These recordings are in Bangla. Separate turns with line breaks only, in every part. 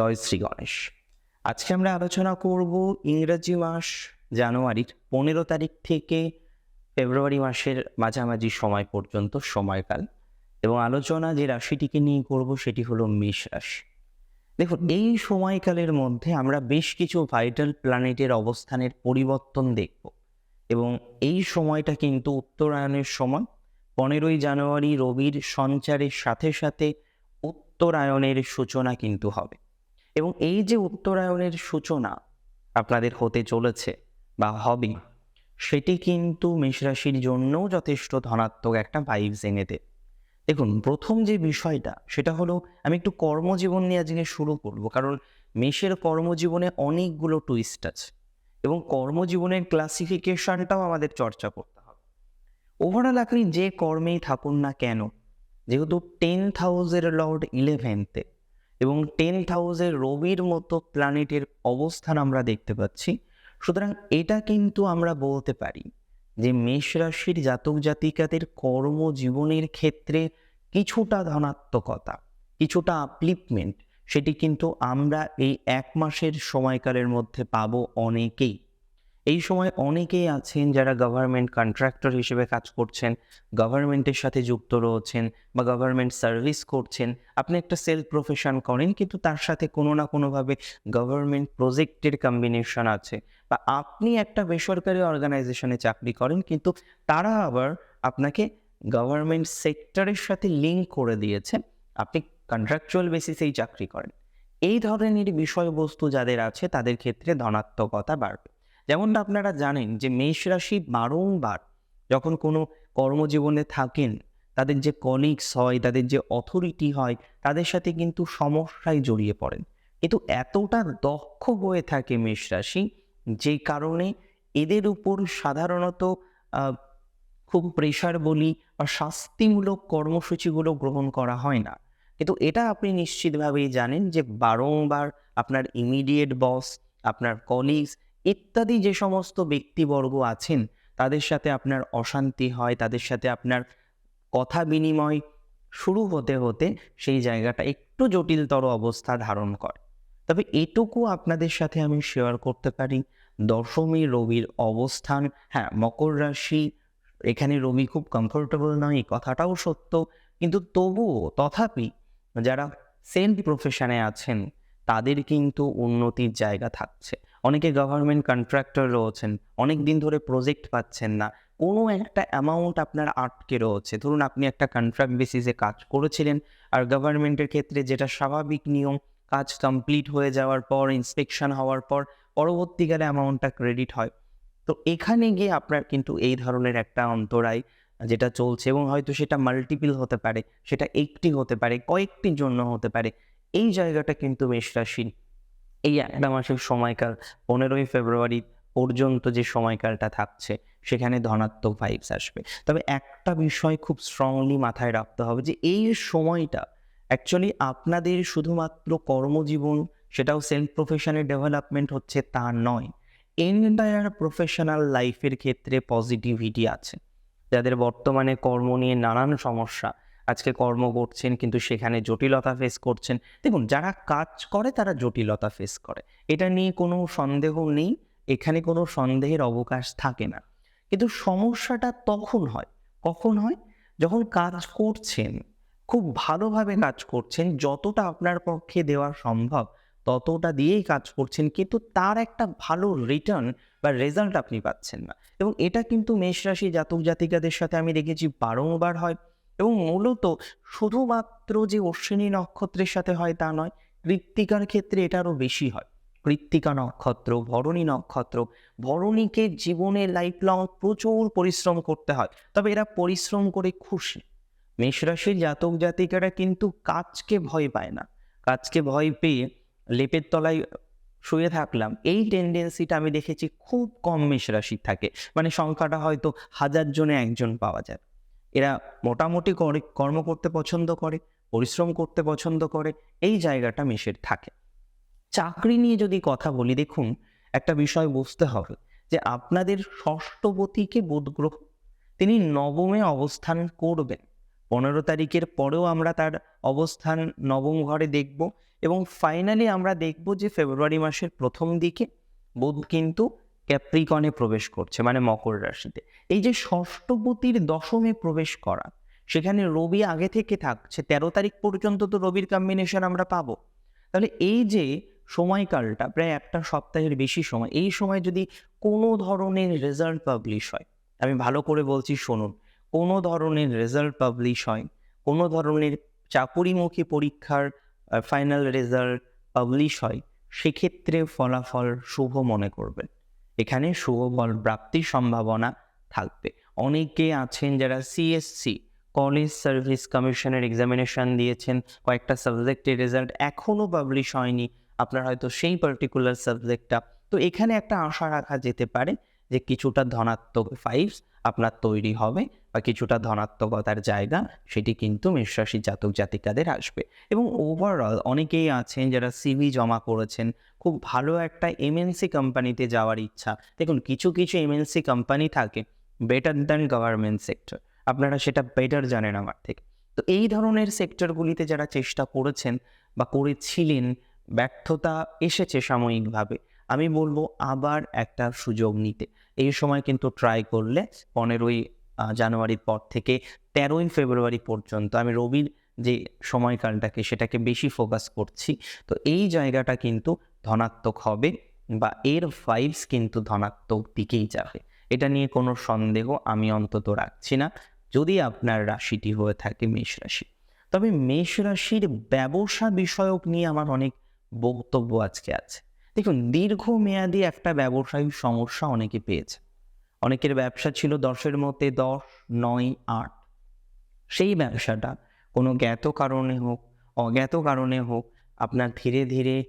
জয় শ্রী গণেশ। আজকে আমরা আলোচনা করব ইংরেজি মাস জানুয়ারির পনেরো তারিখ থেকে ফেব্রুয়ারি মাসের মাঝামাঝি সময় পর্যন্ত সময়কাল এবং আলোচনা যে রাশিটিকে নিয়ে করব সেটি হলো মেষ রাশি। দেখুন, এই সময়কালের মধ্যে আমরা বেশ কিছু ভাইটাল প্ল্যানেটের অবস্থানের পরিবর্তন দেখব এবং এই সময়টা কিন্তু উত্তরায়ণের সময়। পনেরোই জানুয়ারি রবির সঞ্চারের সাথে সাথে উত্তরায়ণের সূচনা কিন্তু হবে। এবং এই যে উত্তরায়ণের সূচনা আপনাদের হতে চলেছে বা হবে, সেটি কিন্তু মেষরাশির জন্যও যথেষ্ট ধনাত্মক একটা ভাইবস এনে দেয়। দেখুন, প্রথম যে বিষয়টা, সেটা হলো আমি একটু কর্মজীবন নিয়ে আজকে শুরু করব, কারণ মেষের কর্মজীবনে অনেকগুলো টুইস্ট আছে এবং কর্মজীবনের ক্লাসিফিকেশনটাও আমাদের চর্চা করতে হবে। ওভারঅল আপনি যে কর্মেই থাকুন না কেন, যেহেতু টেন্থ হাউসের লর্ড ইলেভেন্থে এবং টেন হাউসের রবির মতো প্ল্যানেটের অবস্থান আমরা দেখতে পাচ্ছি। সুতরাং এটা কিন্তু আমরা বলতে পারি যে মেষ রাশির জাতক জাতিকাদের কর্মজীবনের ক্ষেত্রে কিছুটা ধনাত্মকতা, কিছুটা আপলিপমেন্ট সেটি কিন্তু আমরা এই এক মাসের সময়কালের মধ্যে পাবো অনেকেই। এই সময় অনেকেই আছেন যারা গভর্নমেন্ট কন্ট্রাক্টর হিসেবে কাজ করছেন গভর্নমেন্টের সাথে যুক্ত রয়েছেন বা গভর্নমেন্ট সার্ভিস করছেন। আপনি একটা সেলফ প্রফেশন করেন কিন্তু তার সাথে কোনো না কোনোভাবে গভর্নমেন্ট প্রজেক্টের কম্বিনেশন আছে। বা আপনি একটা বেসরকারি অর্গানাইজেশনে চাকরি করেন কিন্তু তারা আবার আপনাকে গভর্নমেন্ট সেক্টরের সাথে লিঙ্ক করে দিয়েছে, আপনি কন্ট্রাকচুয়াল বেসিসেই চাকরি করেন। এই ধরনের বিষয়বস্তু যাদের আছে তাদের ক্ষেত্রে ধনাত্মকতা বাড়বে। যেমনটা আপনারা জানেন যে মেষ রাশি বারংবার যখন কোনো কর্মজীবনে থাকেন, তাদের যে কলিগস হয়, তাদের যে অথরিটি হয়, তাদের সাথে কিন্তু সমস্যায় জড়িয়ে পড়েন। কিন্তু এতটা দক্ষ হয়ে থাকে মেষ রাশি যে কারণে এদের উপর সাধারণত খুব প্রেশার বলি বা শাস্তিমূলক কর্মসূচিগুলো গ্রহণ করা হয় না। কিন্তু এটা আপনি নিশ্চিতভাবেই জানেন যে বারংবার আপনার ইমিডিয়েট বস আপনার কলিগস ইত্যাদি যে সমস্ত ব্যক্তিবর্গ আছেন, তাদের সাথে আপনার অশান্তি হয়, তাদের সাথে আপনার কথা বিনিময় শুরু হতে হতে সেই জায়গাটা একটু জটিলতর অবস্থা ধারণ করে। তবে এটুকু আপনাদের সাথে আমি শেয়ার করতে পারি, দশমী রবির অবস্থান হ্যাঁ মকর রাশি, এখানে রবি খুব কমফোর্টেবল নয়, এই কথাটাও সত্য, কিন্তু তবুও তথাপি যারা সেলফ প্রফেশনে আছেন, তাদের কিন্তু উন্নতির জায়গা থাকছে। অনেকে গভর্নমেন্ট কন্ট্রাক্টর রয়েছেন অনেক দিন ধরে প্রজেক্ট পাচ্ছেন না। কোনো একটা অ্যামাউন্ট আপনার আটকে রয়েছে। ধরুন আপনি একটা কন্ট্রাক্ট বেসিসে কাজ করেছিলেন, আর গভর্নমেন্টের ক্ষেত্রে যেটা স্বাভাবিক নিয়ম, কাজ কমপ্লিট হয়ে যাওয়ার পর ইন্সপেকশন হওয়ার পর, পরবর্তীকালে অ্যামাউন্টটা ক্রেডিট হয়। তো এখানে গিয়ে আপনার কিন্তু এই ধরনের একটা অন্তরায় যেটা চলছে, এবং হয়তো সেটা মাল্টিপল হতে পারে, সেটা একটি হতে পারে কয়েকটির জন্য হতে পারে, এই জায়গাটা কিন্তু মেষ এই একটা মাসের সময়কাল পনেরোই ফেব্রুয়ারি পর্যন্ত যে সময়কালটা থাকছে সেখানে ধনাত্মক ভাইবস আসবে। তবে একটা বিষয় খুব স্ট্রংলি মাথায় রাখতে হবে যে এই সময়টা অ্যাকচুয়ালি আপনাদের শুধুমাত্র কর্মজীবন সেটাও সেলফ প্রফেশনের ডেভেলপমেন্ট হচ্ছে তা নয় এন্টায়ার প্রফেশনাল লাইফের ক্ষেত্রে পজিটিভিটি আছে। যাদের বর্তমানে কর্ম নিয়ে নানান সমস্যা আজকে কর্ম করছেন, কিন্তু সেখানে জটিলতা ফেস করছেন। দেখুন, যারা কাজ করে, তারা জটিলতা ফেস করে। এটা নিয়ে কোনো সন্দেহ নেই, এখানে কোনো সন্দেহের অবকাশ থাকে না। কিন্তু সমস্যাটা তখন হয়। কখন হয়? যখন কাজ করছেন, খুব ভালোভাবে কাজ করছেন, যতটা আপনার পক্ষে দেওয়া সম্ভব, ততটা দিয়েই কাজ করছেন, কিন্তু তার একটা ভালো রিটার্ন বা রেজাল্ট আপনি পাচ্ছেন না। এবং এটা কিন্তু মেষ রাশি জাতক জাতিকাদের সাথে আমি দেখেছি, বারংবার হয়। এবং মূলত শুধুমাত্র যে অশ্বিনী নক্ষত্রের সাথে হয় তা নয় কৃত্তিকার ক্ষেত্রে এটা আরও বেশি হয়। কৃত্তিকা নক্ষত্র, ভরণী নক্ষত্র, ভরণীকে জীবনে লাইফ লং প্রচুর পরিশ্রম করতে হয়, তবে এরা পরিশ্রম করে খুশি। মেষরাশির জাতক জাতিকারা কিন্তু কাজকে ভয় পায় না। কাজকে ভয় পেয়ে লেপের তলায় শুয়ে থাকলাম, এই টেন্ডেন্সিটা আমি দেখেছি খুব কম মেষরাশির থাকে। মানে সংখ্যাটা হয়তো হাজার জনে একজন পাওয়া যায়। এরা মোটামুটি করে, কর্ম করতে পছন্দ করে, পরিশ্রম করতে পছন্দ করে, এই জায়গাটা মেশের থাকে। চাকরি নিয়ে যদি কথা বলি, দেখুন, একটা বিষয় বুঝতে হবে যে আপনাদের ষষ্ঠপতিকে বুধ গ্রহ? তিনি নবমে অবস্থান করবেন। পনেরো তারিখের পরেও আমরা তার অবস্থান নবম ঘরে দেখব এবং ফাইনালি আমরা দেখব যে ফেব্রুয়ারি মাসের প্রথম দিকে বুধ কিন্তু ক্যাপ্রিকনে প্রবেশ করছে মানে মকর রাশিতে। এই যে ষষ্ঠপতির দশমে প্রবেশ করা, সেখানে রবি আগে থেকে থাকছে, তেরো তারিখ পর্যন্ত তো রবির কম্বিনেশন আমরা পাবো। তাহলে এই যে সময়কালটা, প্রায় একটা সপ্তাহের বেশি সময়, এই সময় যদি কোনো ধরনের রেজাল্ট পাবলিশ হয়, আমি ভালো করে বলছি শুনুন, কোনো ধরনের রেজাল্ট পাবলিশ হয়, কোনো ধরনের চাকুরিমুখী পরীক্ষার ফাইনাল রেজাল্ট পাবলিশ হয়, সেক্ষেত্রে ফলাফল শুভ মনে করবেন। এখানে শুভফল প্রাপ্তির সম্ভাবনা থাকবে। অনেকে আছেন যারা সিএসসি কলেজ সার্ভিস কমিশনের এক্সামিনেশন দিয়েছেন, কয়েকটা সাবজেক্টের রেজাল্ট এখনও পাবলিশ হয়নি, আপনার হয়তো সেই পার্টিকুলার সাবজেক্টটা তো এখানে একটা আশা রাখা যেতে পারে যে কিছুটা ধনাত্মক ফাইভস আপনার তৈরি হবে বা কিছুটা ধনাত্মকতার জায়গা, সেটি কিন্তু মেষরাশি জাতক জাতিকাদের আসবে। এবং ওভারঅল অনেকেই আছেন যারা সিভি জমা করেছেন, খুব ভালো একটা এমএনসি কোম্পানিতে যাওয়ার ইচ্ছা। দেখুন, কিছু কিছু এমএনসি কোম্পানি থাকে বেটার দ্যান গভর্নমেন্ট সেক্টর আপনারা সেটা বেটার জানেন আমার থেকে। তো এই ধরনের সেক্টরগুলিতে যারা চেষ্টা করেছেন বা করেছিলেন, ব্যর্থতা এসেছে সাময়িকভাবে। আমি বলব আবার একটা সুযোগ নিতে। এই সময় কিন্তু ট্রাই করলে পনেরোই জানুয়ারির পর থেকে তেরোই ফেব্রুয়ারি পর্যন্ত আমি রবির যে সময়কালটাকে সেটাকে বেশি ফোকাস করছি। তো এই জায়গাটা কিন্তু ধনাত্মক হবে বা এর ফাইভস কিন্তু ধনাত্মক দিকেই যাবে। এটা নিয়ে কোনো সন্দেহ আমি অন্তত রাখছি না, যদি আপনার রাশিটি হয়ে থাকে মেষ রাশি। তবে মেষ রাশির ব্যবসা বিষয়ক নিয়ে আমার অনেক বক্তব্য আজকে আছে। দেখুন, দীর্ঘমেয়াদী একটা ব্যবসায়িক সমস্যা অনেকে পেয়েছে। অনেকের ব্যবসা ছিল দশের মধ্যে দশ, নয়, আট। সেই ব্যবসাটা কোনো জ্ঞাত কারণে হোক, অজ্ঞাত কারণে হোক, আপনার ধীরে ধীরে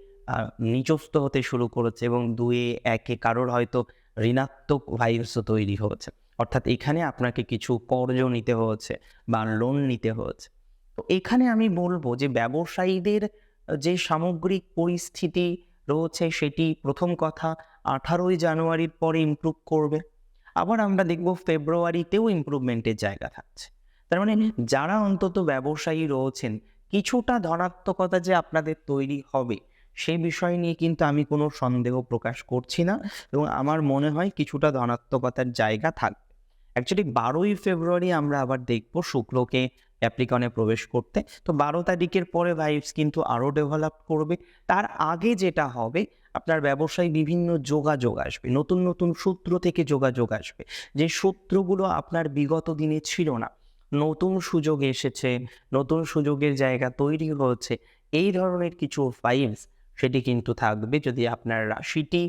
নিচস্ত হতে শুরু করেছে এবং দুয়ে, একে কারোর হয়তো ঋণাত্মক ভাইরাসও তৈরি হয়েছে। অর্থাৎ এখানে আপনাকে কিছু কর্জ নিতে হয়েছে বা লোন নিতে হয়েছে। তো এখানে আমি বলব যে ব্যবসায়ীদের যে সামগ্রিক পরিস্থিতি রয়েছে, সেটি প্রথম কথা আঠারোই জানুয়ারির পরে ইমপ্রুভ করবে। আবার আমরা দেখব ফেব্রুয়ারিতেও ইমপ্রুভমেন্টের জায়গা থাকছে। তার মানে যারা অন্তত ব্যবসায়ী রয়েছেন, কিছুটা ধনাত্মকতা যে আপনাদের তৈরি হবে সেই বিষয় নিয়ে কিন্তু আমি কোনো সন্দেহ প্রকাশ করছি না এবং আমার মনে হয় কিছুটা ধনাত্মকতার জায়গা থাকবে। অ্যাকচুয়ালি বারোই ফেব্রুয়ারি আমরা আবার দেখব শুক্রকে অ্যাপ্লিকনে প্রবেশ করতে। তো বারো তারিখের পরে ভাইবস কিন্তু আরও ডেভেলপ করবে। তার আগে যেটা হবে, আপনার ব্যবসায় বিভিন্ন যোগাযোগ আসবে। নতুন নতুন সূত্র থেকে যোগাযোগ আসবে। যে সূত্রগুলো আপনার বিগত দিনে ছিল না, নতুন সুযোগ এসেছে, নতুন সুযোগের জায়গা তৈরি হয়েছে, এই ধরনের কিছু ফাইলস সেটি কিন্তু থাকবে যদি আপনার রাশিটি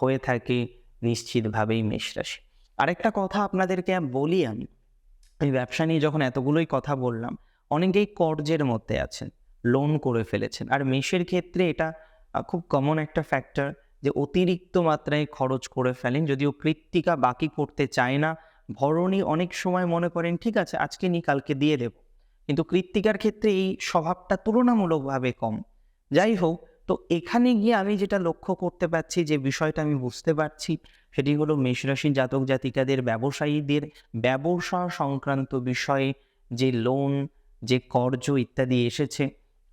হয়ে থাকে নিশ্চিতভাবেই মেষ রাশি। আরেকটা কথা আপনাদেরকে বলি আমি এই ব্যবসা নিয়ে যখন এতগুলোই কথা বললাম, অনেকেই কর্জের মধ্যে আছেন লোন করে ফেলেছেন। আর মেষের ক্ষেত্রে এটা খুব কমন একটা ফ্যাক্টর যে অতিরিক্ত মাত্রায় খরচ করে ফেলেন, যদিও কৃত্তিকা বাকি করতে চায় না। ভরণী অনেক সময় মনে করেন, ঠিক আছে, আজকে নি, কালকে দিয়ে দেব। কিন্তু কৃত্তিকার ক্ষেত্রে এই স্বভাবটা তুলনামূলকভাবে কম। যাই হোক, তো এখানে গিয়ে আমি যেটা লক্ষ্য করতে পারছি, যে বিষয়টা আমি বুঝতে পারছি সেটি হলো মেষরাশি জাতক জাতিকাদের ব্যবসায়ীদের ব্যবসা সংক্রান্ত বিষয়ে যে লোন যে কর্জ ইত্যাদি এসেছে,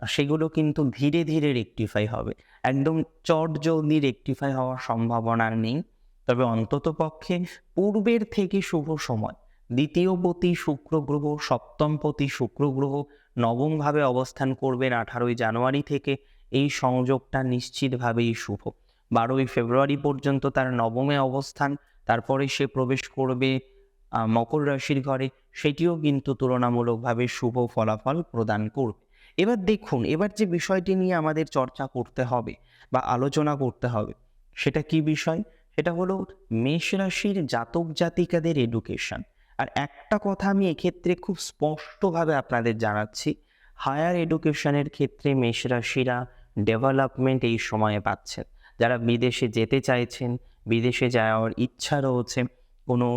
সেগুলো কিন্তু ধীরে ধীরে রেকটিফাই হবে। একদম চট জলদি রেকটিফাই হওয়ার সম্ভাবনা নেই। তবে অন্তত পক্ষে পূর্বের থেকে শুভ সময়। দ্বিতীয় পতি শুক্র গ্রহ সপ্তম পতি শুক্র গ্রহ নবমভাবে অবস্থান করবেন আঠারোই জানুয়ারি থেকে। এই সংযোগটা নিশ্চিতভাবেই শুভ। বারোই ফেব্রুয়ারি পর্যন্ত তার নবমে অবস্থান, তারপরে সে প্রবেশ করবে মকর রাশির ঘরে, সেটিও কিন্তু তুলনামূলকভাবে শুভ ফলাফল প্রদান করবে। এবার দেখুন, এবার যে বিষয়টি নিয়ে আমাদের চর্চা করতে হবে বা আলোচনা করতে হবে, সেটা কি বিষয়? সেটা হলো মেষ রাশির জাতক জাতিকাদের এডুকেশন আর একটা কথা আমি এক্ষেত্রে খুব স্পষ্টভাবে আপনাদের জানাচ্ছি হায়ার এডুকেশনের ক্ষেত্রে মেষ রাশিরা ডেভেলপমেন্ট এই সময়ে পাচ্ছেন। যারা বিদেশে যেতে চাইছেন, বিদেশে যাওয়ার ইচ্ছা রয়েছে, কোনো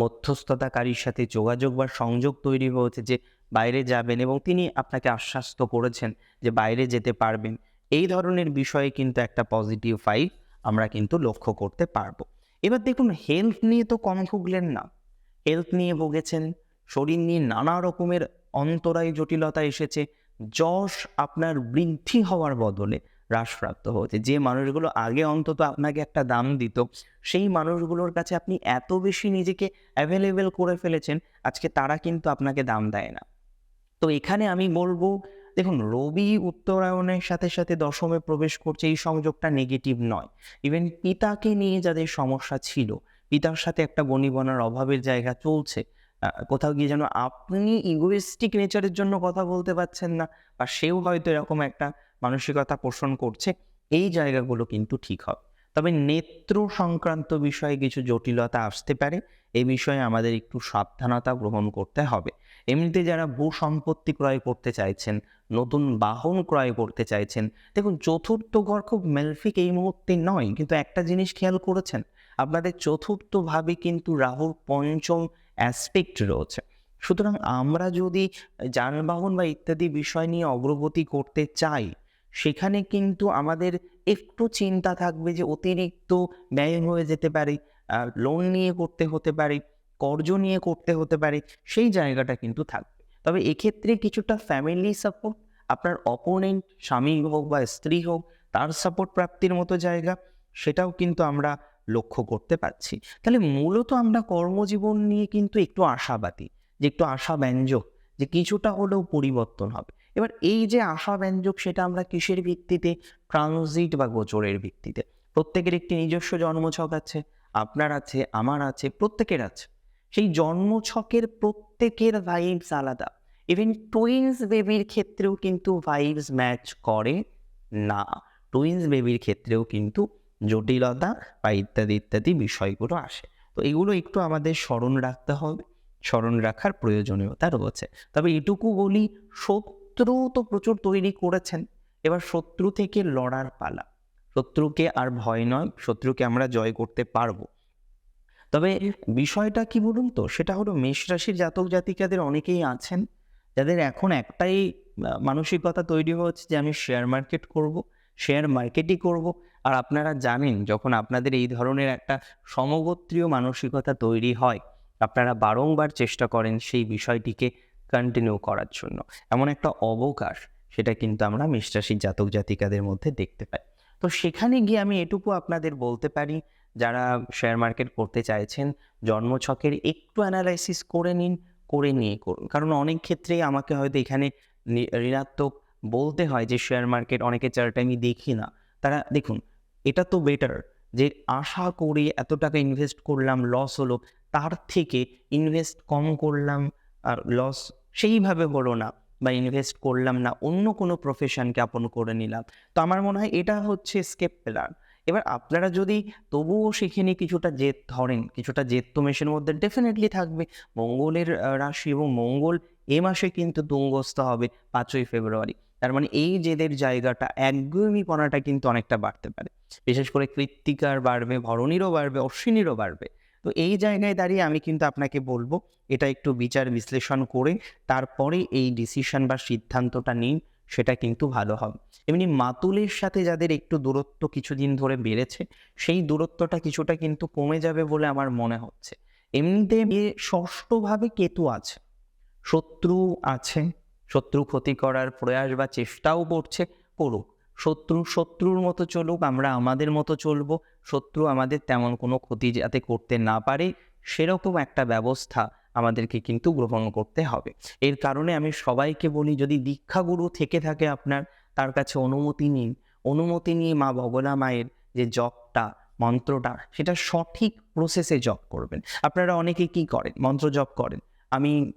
মধ্যস্থতাকারীর সাথে যোগাযোগ বা সংযোগ তৈরি হয়েছে যে বাইরে যাবেন এবং তিনি আপনাকে আশ্বাস্ত করেছেন যে বাইরে যেতে পারবেন। এই ধরনের বিষয়ে কিন্তু একটা পজিটিভ ফাইভ আমরা কিন্তু লক্ষ্য করতে পারব। এবার দেখুন হেলথ নিয়ে তো কম ভুগলেন না। হেলথ নিয়ে ভুগেছেন, শরীর নিয়ে নানা রকমের অন্তরায় জটিলতা এসেছে, যশ আপনার বৃদ্ধি হওয়ার বদলে হ্রাসপ্রাপ্ত হচ্ছে যে মানুষগুলো আগে অন্তত আপনাকে একটা দাম দিত, সেই মানুষগুলোর কাছে আপনি এত বেশি নিজেকে অ্যাভেলেবেল করে ফেলেছেন, আজকে তারা কিন্তু আপনাকে দাম দেয় না। তো এখানে আমি বলব, দেখুন, রবি উত্তরায়ণের সাথে সাথে দশমে প্রবেশ করছে, এই সংযোগটা নেগেটিভ নয়। ইভেন পিতাকে নিয়ে যাদের সমস্যা ছিল, পিতার সাথে একটা বনিবনার অভাবের জায়গা চলছে কোথাও গিয়ে যেন আপনি ইগোয়েস্টিক নেচারের জন্য কথা বলতে পারছেন না, বা সেও হয়তো এরকম একটা মানসিকতা পোষণ করছে, এই জায়গাগুলো কিন্তু ঠিক হবে। তবে নেত্র সংক্রান্ত বিষয়ে কিছু জটিলতা আসতে পারে এই বিষয়ে আমাদের একটু সাবধানতা গ্রহণ করতে হবে। এমনিতে যারা ভূ সম্পত্তি ক্রয় করতে চাইছেন, নতুন বাহন ক্রয় করতে চাইছেন, দেখুন চতুর্থ ঘর খুব মেলফিক এই মুহূর্তে নয়, কিন্তু একটা জিনিস খেয়াল করেছেন, আপনাদের চতুর্থভাবে কিন্তু রাহুর পঞ্চম অ্যাসপেক্ট রয়েছে। সুতরাং আমরা যদি যানবাহন বা ইত্যাদি বিষয় নিয়ে অগ্রগতি করতে চাই সেখানে কিন্তু আমাদের একটু চিন্তা থাকবে যে অতিরিক্ত ব্যয় হয়ে যেতে পারে লোন নিয়ে করতে হতে পারে, কর্জ নিয়ে করতে হতে পারে, সেই জায়গাটা কিন্তু থাকবে। তবে এক্ষেত্রে কিছুটা ফ্যামিলি সাপোর্ট আপনার অপোনেন্ট স্বামী হোক বা স্ত্রী হোক, তার সাপোর্ট প্রাপ্তির মতো জায়গা, সেটাও কিন্তু আমরা লক্ষ্য করতে পারছি। তাহলে মূলত আমরা কর্মজীবন নিয়ে কিন্তু একটু আশাবাদী, যে একটু আশাব্যঞ্জক, যে কিছুটা হলেও পরিবর্তন হবে। এবার এই যে আশাব্যঞ্জক সেটা আমরা কিসের ভিত্তিতে? ট্রানজিট বা গোচরের ভিত্তিতে। প্রত্যেকের একটি নিজস্ব জন্মছক আছে, আপনার আছে, আমার আছে, প্রত্যেকের আছে। সেই জন্মছকের প্রত্যেকের ভাইবস আলাদা। ইভেন টুইন্স বেবির ক্ষেত্রেও কিন্তু ভাইবস ম্যাচ করে না। টুইন্স বেবির ক্ষেত্রেও কিন্তু জটিলতা বা ইত্যাদি ইত্যাদি বিষয়গুলো আসে। তো এগুলো একটু আমাদের স্মরণ রাখতে হবে। স্মরণ রাখার প্রয়োজনীয়তা রয়েছে। তবে এটুকু বলি শত্রু তো প্রচুর তৈরি করেছেন। এবার শত্রু থেকে লড়ার পালা। শত্রুকে আর ভয় নয়, শত্রুকে আমরা জয় করতে পারব। তবে বিষয়টা কি বলুন তো? সেটা হলো মেষ রাশির জাতক জাতিকাদের অনেকেই আছেন, যাদের এখন একটাই মানসিকতা তৈরি হচ্ছে যে আমি শেয়ার মার্কেট করব শেয়ার মার্কেটই করব। আর আপনারা জানেন, যখন আপনাদের এই ধরনের একটা সমগোত্রীয় মানসিকতা তৈরি হয়, আপনারা বারংবার চেষ্টা করেন সেই বিষয়টিকে কন্টিনিউ করার জন্য। এমন একটা অবকাশ সেটা কিন্তু আমরা মেষ রাশির জাতক জাতিকাদের মধ্যে দেখতে পাই। তো সেখানে গিয়ে আমি এটুকু আপনাদের বলতে পারি, যারা শেয়ার মার্কেট করতে চাইছেন জন্মছকের একটু অ্যানালাইসিস করে নিন, করে নিয়ে করুন। কারণ অনেক ক্ষেত্রেই আমাকে হয়তো এখানে ঋণাত্মক বলতে হয় যে শেয়ার মার্কেট অনেকে চার্ট আমি দেখি না। তারা দেখুন, এটা তো বেটার যে আশা করে এত টাকা ইনভেস্ট করলাম লস হলো, তার থেকে ইনভেস্ট কম করলাম, আর লস সেইভাবে হলো না বা ইনভেস্ট করলাম না, অন্য কোনো প্রফেশনকে আপন করে নিলাম। তো আমার মনে হয় এটা হচ্ছে স্কেপ প্ল্যান এবার আপনারা যদি তবুও সেখানে কিছুটা জেদ ধরেন, কিছুটা জেদ তো মেশের মধ্যে ডেফিনেটলি থাকবে। মঙ্গলের রাশি এবং মঙ্গল এ মাসে কিন্তু তুঙ্গস্থ হবে পাঁচই ফেব্রুয়ারি। তার মানে এই জেদের জায়গাটা একগুমিপনাটা কিন্তু অনেকটা বাড়তে পারে। বিশেষ করে কৃত্তিকার বাড়বে, ভরণীরও বাড়বে, অশ্বিনীরও বাড়বে। তো এই জায়গায় দাঁড়িয়ে আমি কিন্তু আপনাকে বলব, এটা একটু বিচার বিশ্লেষণ করে, তারপরে এই ডিসিশন বা সিদ্ধান্তটা নিন, সেটা কিন্তু ভালো হবে। এমনি মাতুলের সাথে যাদের একটু দূরত্ব কিছুদিন ধরে বেড়েছে, সেই দূরত্বটা কিছুটা কিন্তু কমে যাবে বলে আমার মনে হচ্ছে। এমনিতে ষষ্ঠভাবে কেতু আছে, শত্রু আছে, শত্রু ক্ষতি করার প্রয়াস বা চেষ্টাও করছে, করুক। শত্রু, শত্রুর মতো চলুক, আমরা আমাদের মতো চলবো। শত্রু আমাদের তেমন কোনো ক্ষতি যাতে করতে না পারে, সেরকম একটা ব্যবস্থা আমাদেরকে কিন্তু গ্রহণ করতে হবে। এর কারণে আমি সবাইকে বলি, যদি দীক্ষাগুরু থেকে থাকে আপনার, তার কাছে অনুমতি নিন। অনুমতি নিয়ে মা বগলা মায়ের যে জপটা, মন্ত্রটা, সেটা সঠিক প্রসেসে জপ করবেন। আপনারা অনেকে কি করেন? মন্ত্র জপ করেন। আমি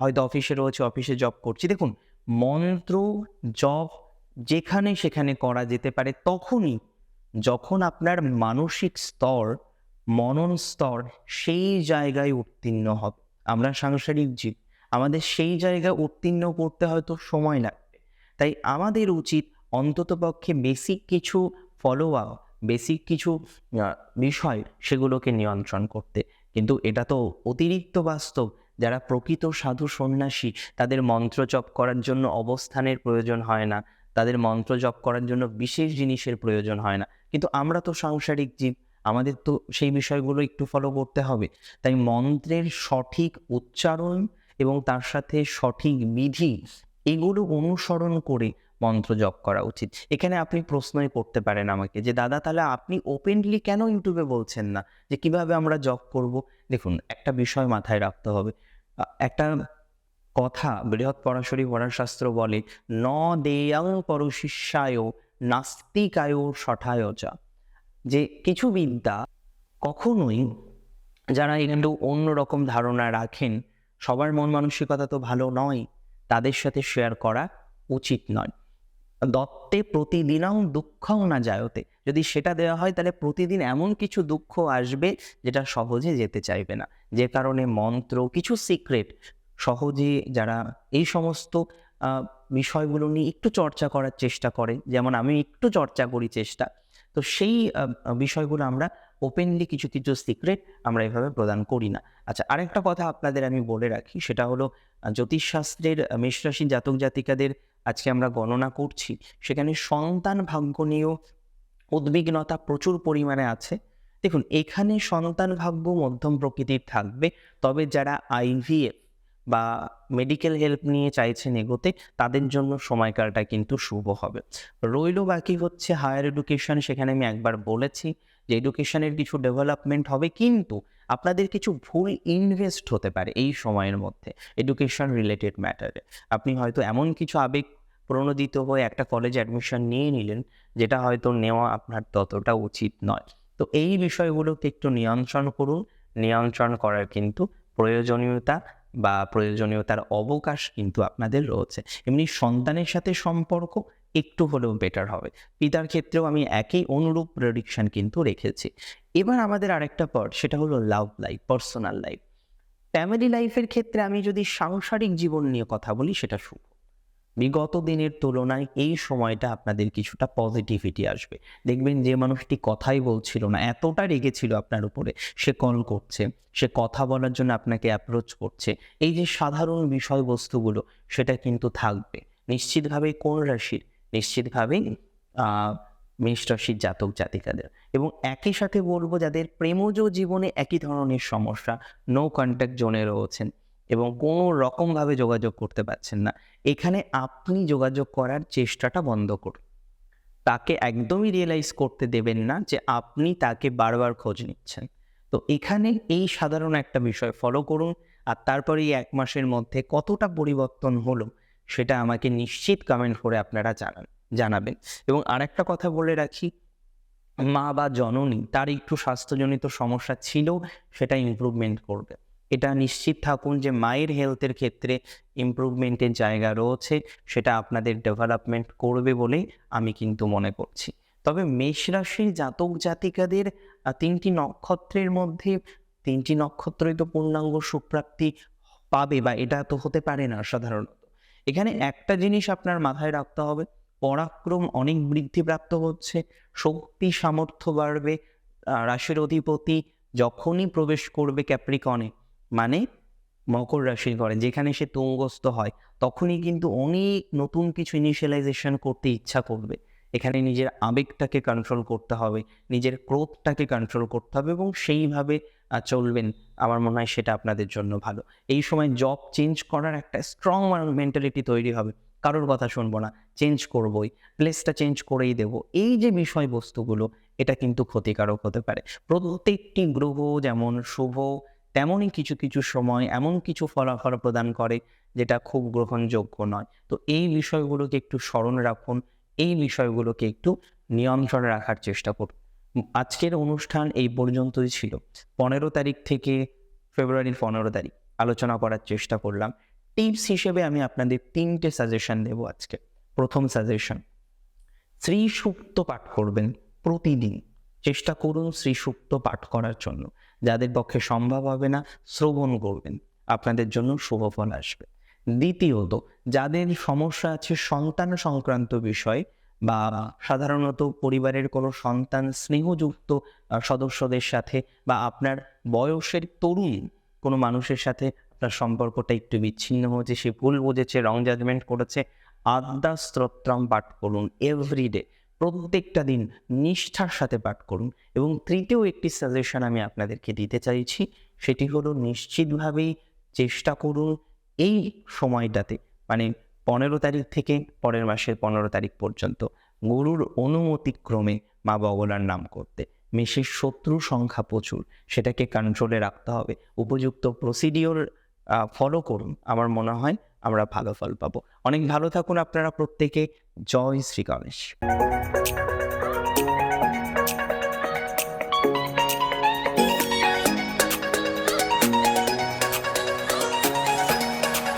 হয়তো অফিসে রয়েছে অফিসে জব করছি। দেখুন, মন্ত্র, জপ যেখানে সেখানে করা যেতে পারে, তখনই যখন আপনার মানসিক স্তর, মনন স্তর সেই জায়গায় উত্তীর্ণ হবে। আমরা সাংসারিক জীব, আমাদের সেই জায়গায় উত্তীর্ণ করতে হয়তো সময় লাগবে। তাই আমাদের উচিত অন্ততপক্ষে বেসিক কিছু ফলো আপ বেসিক কিছু বিষয় সেগুলোকে নিয়ন্ত্রণ করতে। কিন্তু এটা তো অতিরিক্ত বাস্তব। যারা প্রকৃত সাধু সন্ন্যাসী, তাদের মন্ত্র জপ করার জন্য অবস্থানের প্রয়োজন হয় না। তাদের মন্ত্র জপ করার জন্য বিশেষ জিনিসের প্রয়োজন হয় না। কিন্তু আমরা তো সাংসারিক জীব, আমাদের তো সেই বিষয়গুলো একটু ফলো করতে হবে। তাই মন্ত্রের সঠিক উচ্চারণ এবং তার সাথে সঠিক বিধি, এগুলো অনুসরণ করে মন্ত্র জপ করা উচিত। এখানে আপনি প্রশ্নই করতে পারেন আমাকে যে, দাদা, তাহলে আপনি ওপেনলি কেন ইউটিউবে বলছেন না? যে, কীভাবে আমরা জপ করব? দেখুন, একটা বিষয় মাথায় রাখতে হবে। একটা কথা বৃহৎ পরাশরী পরাশাস্ত্র বলে, ন দেয়াং পরশিষ্যায় নাস্তিকায় সঠায় চা। যে কিছু বিদ্যা কখনোই যারা একটু অন্যরকম ধারণা রাখেন, সবার মন মানসিকতা তো ভালো নয়, তাদের সাথে শেয়ার করা উচিত নয়। দত্তে প্রতিদিনং দুঃখং না যায়তে। যদি সেটা দেওয়া হয়, তাহলে প্রতিদিন এমন কিছু দুঃখ আসবে, যেটা সহজে যেতে চাইবে না। যে কারণে মন্ত্র, কিছু সিক্রেট সহজে যারা এই সমস্ত বিষয়গুলো নিয়ে একটু চর্চা করার চেষ্টা করে, যেমন আমি একটু চর্চা করি চেষ্টা, তো সেই বিষয়গুলো আমরা ওপেনলি কিছু কিছু সিক্রেট আমরা এভাবে প্রদান করি না। আচ্ছা আরেকটা কথা আপনাদের আমি বলে রাখি, সেটা হলো জ্যোতিষশাস্ত্রের মেষরাশি জাতক জাতিকাদের আজকে আমরা গণনা করছি, সেখানে সন্তান ভাগ্য নিয়েও উদ্বিগ্নতা প্রচুর পরিমাণে আছে। দেখুন, এখানে সন্তান ভাগ্য মধ্যম প্রকৃতির থাকবে, তবে যারা আইভিএফ বা মেডিকেল হেল্প নিয়ে চাইছেন এগোতে, তাদের জন্য সময়কালটা কিন্তু শুভ হবে। রইল বাকি হচ্ছে হায়ার এডুকেশন সেখানে আমি একবার বলেছি যে এডুকেশনের কিছু ডেভেলপমেন্ট হবে, কিন্তু আপনাদের কিছু ভুল ইনভেস্ট হতে পারে এই সময়ের মধ্যে এডুকেশন রিলেটেড ম্যাটারে আপনি হয়তো এমন কিছু আবেগ প্রণোদিত হয়ে একটা কলেজে অ্যাডমিশন নিয়ে নিলেন, যেটা হয়তো নেওয়া আপনার ততটা উচিত নয়। তো এই বিষয়গুলোকে একটু নিয়ন্ত্রণ করুন। নিয়ন্ত্রণ করার কিন্তু প্রয়োজনীয়তা বা প্রয়োজনীয়তার অবকাশ কিন্তু আপনাদের রয়েছে। এমনি সন্তানের সাথে সম্পর্ক একটু হলেও বেটার হবে। পিতার ক্ষেত্রেও আমি একই অনুরূপ প্রেডিকশন কিন্তু রেখেছি। এবার আমাদের আরেকটা পার্ট সেটা হলো love life personal life family লাইফের ক্ষেত্রে আমি যদি সাংসারিক জীবন নিয়ে কথা বলি, সেটা শুভ। বিগত দিনের তুলনায় এই সময়টা আপনাদের কিছুটা পজিটিভিটি আসবে। দেখবেন যে মানুষটি কথাই বলছিল না এতটা রেগেছিল আপনার উপরে সে কল করছে সে কথা বলার জন্য আপনাকে অ্যাপ্রোচ করছে। এই যে সাধারণ বিষয়বস্তুগুলো সেটা কিন্তু থাকবে। নিশ্চিতভাবে কোন রাশির? নিশ্চিতভাবে আহ, মেষ রাশির জাতক জাতিকাদের। এবং একই সাথে বলব যাদের প্রেমজ জীবনে একই ধরনের সমস্যা নো কন্ট্যাক্ট জোনে রয়েছেন। এবং কোনো রকমভাবে যোগাযোগ করতে পারছেন না। এখানে আপনি যোগাযোগ করার চেষ্টাটা বন্ধ করুন। তাকে একদমই রিয়েলাইজ করতে দেবেন না যে আপনি তাকে বারবার খোঁজ নিচ্ছেন। তো এখানে এই সাধারণ একটা বিষয় ফলো করুন আর তারপরে এই এক মাসের মধ্যে কতটা পরিবর্তন হলো সেটা আমাকে নিশ্চিত কমেন্ট করে আপনারা জানান, জানাবেন। এবং আরেকটা কথা বলে রাখি, মা বা জননী, তার একটু স্বাস্থ্যজনিত সমস্যা ছিল, সেটা ইমপ্রুভমেন্ট করবে। এটা নিশ্চিত থাকুন যে মায়ের হেলথের ক্ষেত্রে ইমপ্রুভমেন্টের জায়গা রয়েছে, সেটা আপনাদের ডেভেলপমেন্ট করবে বলেই আমি কিন্তু মনে করছি। তবে মেষ রাশির জাতক জাতিকাদের তিনটি নক্ষত্রের মধ্যে, তিনটি নক্ষত্রই তো পূর্ণাঙ্গ সুপ্রাপ্তি পাবে বা এটা তো হতে পারে না সাধারণত। এখানে একটা জিনিস আপনার মাথায় রাখতে হবে, পরাক্রম অনেক বৃদ্ধিপ্রাপ্ত হচ্ছে, শক্তি সামর্থ্য বাড়বে রাশির অধিপতি যখনই প্রবেশ করবে ক্যাপ্রিকনে মানে মকর রাশির ঘরে যেখানে সে তুঙ্গস্থ হয়, তখনই কিন্তু অনেক নতুন কিছু ইনিশিয়ালাইজেশন করতে ইচ্ছা করবে। এখানে নিজের আবেগটাকে কন্ট্রোল করতে হবে, নিজের ক্রোধটাকে কন্ট্রোল করতে হবে এবং সেইভাবে চলবেন। আমার মনে হয় সেটা আপনাদের জন্য ভালো। এই সময় জব চেঞ্জ করার একটা স্ট্রং মেন্টালিটি তৈরি হবে। কারোর কথা শুনব না চেঞ্জ করবই প্লেসটা চেঞ্জ করেই দেব। এই যে বিষয়বস্তুগুলো, এটা কিন্তু ক্ষতিকারক হতে পারে। প্রত্যেকটি গ্রহ যেমন শুভ তেমনই কিছু কিছু সময় এমন কিছু ফলাফল প্রদান করে যেটা খুব গ্রহণযোগ্য নয়। তো এই বিষয়গুলোকে একটু স্মরণ রাখুন, এই বিষয়গুলোকে একটু নিয়ন্ত্রণে রাখার চেষ্টা করুন। আজকের অনুষ্ঠান এই পর্যন্তই ছিল। পনেরো তারিখ থেকে ফেব্রুয়ারির পনেরো তারিখ আলোচনা করার চেষ্টা করলাম। টিপস হিসেবে আমি আপনাদের তিনটে সাজেশন দেবো আজকে। প্রথম সাজেশন শ্রী সুক্ত পাঠ করবেন প্রতিদিন। চেষ্টা করুন শ্রী সুক্ত পাঠ করার জন্য। যাদের পক্ষে সম্ভব হবে না, শ্রবণ করবেন। আপনাদের জন্য শুভ ফল আসবে। দ্বিতীয়ত, যাদের সমস্যা আছে সন্তান সংক্রান্ত বিষয় বা সাধারণত পরিবারের কোনো সন্তান স্নেহযুক্ত সদস্যদের সাথে বা আপনার বয়সের তরুণ কোনো মানুষের সাথে আপনার সম্পর্কটা একটু বিচ্ছিন্ন হয়েছে, সে ভুল বুঝেছে রং জাজমেন্ট করেছে আদ্যা পাঠ করুন এভরিডে প্রত্যেকটা দিন নিষ্ঠার সাথে পাঠ করুন। এবং তৃতীয় একটি সাজেশন আমি আপনাদেরকে দিতে চাইছি, সেটি হলো নিশ্চিতভাবেই চেষ্টা করুন এই সময়টাতে মানে পনেরো তারিখ থেকে পরের মাসের পনেরো তারিখ পর্যন্ত গুরুর অনুমতিক্রমে মা বগলার নাম করতে। মেষের শত্রু সংখ্যা প্রচুর, সেটাকে কন্ট্রোলে রাখতে হবে। উপযুক্ত প্রসিডিওর ফলো করুন। আমার মনে হয় আমরা ভালো ফল পাবো। অনেক ভালো থাকুন আপনারা প্রত্যেকে। জয় শ্রী গণেশ।